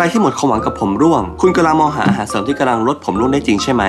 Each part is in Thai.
รที่หมดความหวังกับผมร่วง คุณกำลังมองหาอาหารเสริมที่กำลังลดผมร่วงได้จริงใช่ไหม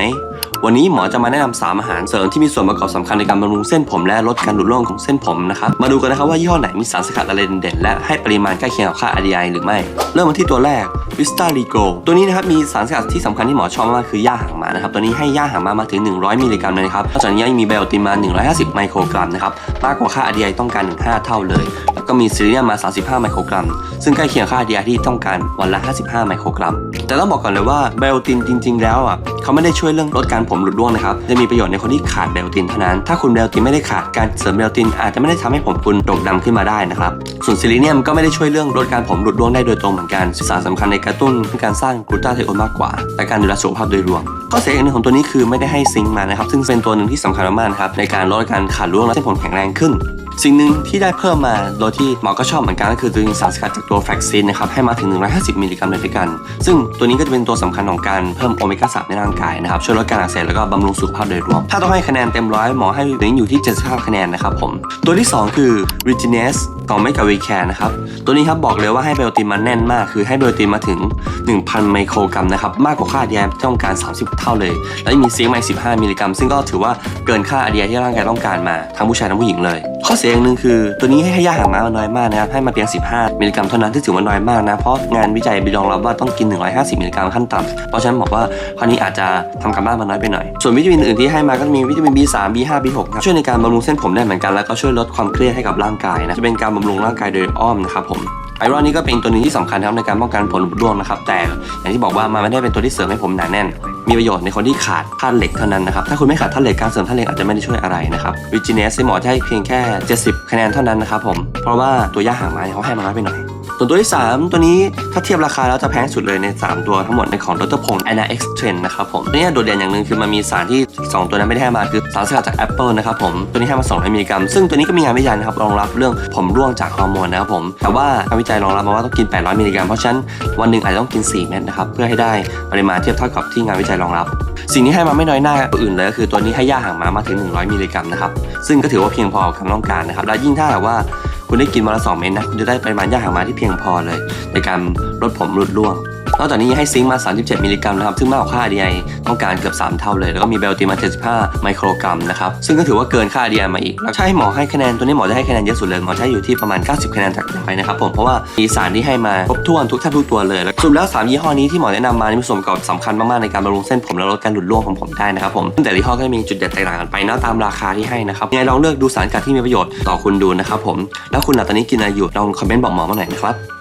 วันนี้หมอจะมาแนะนำสามอาหารเสริมที่มีส่วนประกอบสำคัญในการบำรุงเส้นผมและลดการหลุดร่วงของเส้นผมนะครับ มาดูกันนะครับว่ายี่ห้อไหนมีสารสกัดอะไรเด่นๆและให้ปริมาณใกล้เคียงกับค่า RDI หรือไม่ เริ่มมาที่ตัวแรก Vista r e g o ตัวนี้นะครับมีสารสกัดที่สำคัญที่หมอชอบมากคือหญ้าหางม้านะครับ ตัวนี้ให้หญ้าหางม้ามาถึง 100 มิลลิกรัมเลยนะครับนอกจากนี้ยังมีไบโอตินมา 150 ไมโครกรัมนะครับมากกว่าค่า RDI ต้องการถึง5เท่าเลย ก็มีซิลิเนียมมา 35 ไมโครกรัม ซึ่งใกล้เคียงค่า RDI ที่ต้องการวันละ 55 ไมโครกรัม แต่ต้องบอกก่อนเลยว่าไบโอตินจริง ๆ แล้วอะเขาไม่ได้ช่วยเรื่องลดการผมหลุดร่วงนะครับ จะมีประโยชน์ในคนที่ขาดไบโอตินเท่านั้น ถ้าคุณไบโอตินไม่ได้ขาดการเสริมไบโอตินอาจจะไม่ได้ทำให้ผมคุณโด่งดำขึ้นมาได้นะครับ ส่วนซิลิเนียมก็ไม่ได้ช่วยเรื่องลดการผมหลุดร่วงได้โดยตรงเหมือนกันสารสำคัญในกระตุ้นการสร้างกลูตาไทโอนมากกว่าและการดูแลสุขภาพโดยรวมข้อเสียอีกหนึ่งของตัวนี้คือไม่ได้ให้ซิงค์มานะครับซึ่งเป็นตัวหนึ่งที่สำคัญมากๆครับในการลดการขาดร่วงและเส้นผมแข็งแรงขึ้น สิ่งหนึ่งที่ได้เพิ่มมาโดยที่หมอก็ชอบเหมือนกันก็คือตัวสารสกัดจากตัวแฟกซินนะครับให้มาถึง 150 มิลลิกรัมเลยด้วยกัน ซึ่งตัวนี้ก็จะเป็นตัวสำคัญของการเพิ่มโอเมก้า3ในร่างกายนะครับช่วยลดการอักเสบแล้วก็บำรุงสุขภาพโดยรวม ถ้าต้องให้คะแนนเต็มร้อยหมอให้ตัวนี้อยู่ที่ 75 คะแนนนะครับผมตัวที่ 2 คือ r e g e n e s ของไม่กับวีแคร์นะครับตัวนี้ครับบอกเลยว่าให้ไบโอตินมาแน่นมาก คือให้ไบโอตินมาถึง 1,000 ไมโครกรัมนะครับมากกว่าค่า RDI ที่ต้องการ 30 เท่าเลย และมีซิงค์มา15 มิลลิกรัม ซึ่งก็ถือว่าเกินค่า RDI ที่ร่างกายต้องการมาทั้งผู้ชายทั้งผู้หญิงเลย ข้อเสียอย่างหนึ่งคือ ตัวนี้ให้ให้ยาหางม้ามาน้อยมากนะครับให้มาเพียง 15 มิลลิกรัมเท่านั้นที่ถือว่าน้อยมากนะเพราะงานวิจัยบีรองรับว่าต้องกิน 150 มิลลิกรัมขั้นต่ำเพราะฉะนั้นบอกว่าข้อนี้อาจจะทำการบ้านมาน้อยไปหน่อย ส่วนวิตามินอื่นที่ให้มาก็จะมีวิตามิน B3 B5 B6 ครับช่วยในการบำรุงเส้นผมได้เหมือนกันแล้วก็ช่วยลดความเครียดให้กับร่างกายนะจะเป็นการบำรุงร่างกายโดยอ้อมนะครับผมไอรอนนี่ก็เป็นตัวนึงที่สำคัญครับในการป้องกันผลหลุดร่วงนะครับแต่อย่างที่บอกว่ามันไม่ได้เป็นตัวที่เสริมให้ผมหนาแน่น มีประโยชน์ในคนที่ขาดธาตุเหล็กเท่านั้นนะครับ ถ้าคุณไม่ขาดธาตุเหล็กการเสริมธาตุเหล็กอาจจะไม่ได้ช่วยอะไรนะครับวิจิเนสหมอจะให้เพียงแค่ 70 คะแนนเท่านั้นนะครับผม เพราะว่าตัวย่าหางไม้เขาให้มาน้อยไปหน่อยส่วนตัวที่ 3 ตัวนี้ถ้าเทียบราคาแล้วจะแพงสุดเลยใน 3 ตัวทั้งหมดในของดรพงศ์ Anna X Trend นะครับผมตัวนี้โดดเด่นอย่างหนึ่งคือมันมีสารที่ 2 ตัวนั้นไม่ได้ให้มาคือสารสกัดจากแอปเปิลนะครับผมตัวนี้ให้มา200มิลลิกรัมซึ่งตัวนี้ก็มีงานวิจัยนะครับรองรับเรื่องผมร่วงจากฮอร์โมนนะครับผมแต่ว่างานวิจัยรองรับมาว่าต้องกิน 800มิลลิกรัมเพราะฉะนั้นวันหนึ่งอาจจะต้องกิน 4 เม็ดนะครับเพื่อให้ได้ปริมาณเทียบเท่ากับที่งานวิจัยรองรับ สิ่งที่ให้มาไม่น้อยหน้าตัวอื่นเลยก็คือตัวนี้ให้ย่าหางม้ามาถึง 100 มิลลิกรัมนะครับ ซึ่งก็ถือว่าเพียงพอกับความต้องการนะครับ และยิ่งถ้าหากว่าคุณได้กินวันละสองเม็ดนะ คุณจะได้ปริมาณย่าหางม้าที่เพียงพอเลย ในการลดผมหลุดร่วง นอกจากนี้ให้ซิงค์มา 37 มิลลิกรัมนะครับ ซึ่งมากกว่าค่า RDI ต้องการเกือบ 3 เท่าเลย แล้วก็มีเบลติมา 75 ไมโครกรัมนะครับ ซึ่งก็ถือว่าเกินค่า RDI มาอีก แล้วถ้าให้หมอให้คะแนน ตัวนี้หมอจะให้คะแนนเยอะสุดเลย หมอจะให้อยู่ที่ประมาณ 90 คะแนนจากร้อยนะครับผม เพราะว่ามีสารที่ให้มาครบถ้วนทุกแทบทุกตัวเลยแล้วสรุปแล้ว 3 ยี่ห้อนี้ที่หมอแนะนำมานี่มีส่วนประกอบสำคัญมากๆในการบำรุงเส้นผมและลดการหลุดร่วงของผมได้นะครับผมซึ่งแต่ยี่ห้อก็จะมีจุดเด่นแตกต่างกันไปนะตามราคาที่ให้นะครับยังไงลองเลือกดูสารกัดที่มีประโยชน์ต่อคุณดูนะครับผมแล้วคุณล่ะตอนนี้กินอะไรอยู่ลองคอมเมนต์บอกหมอมาหน่อยนะครับ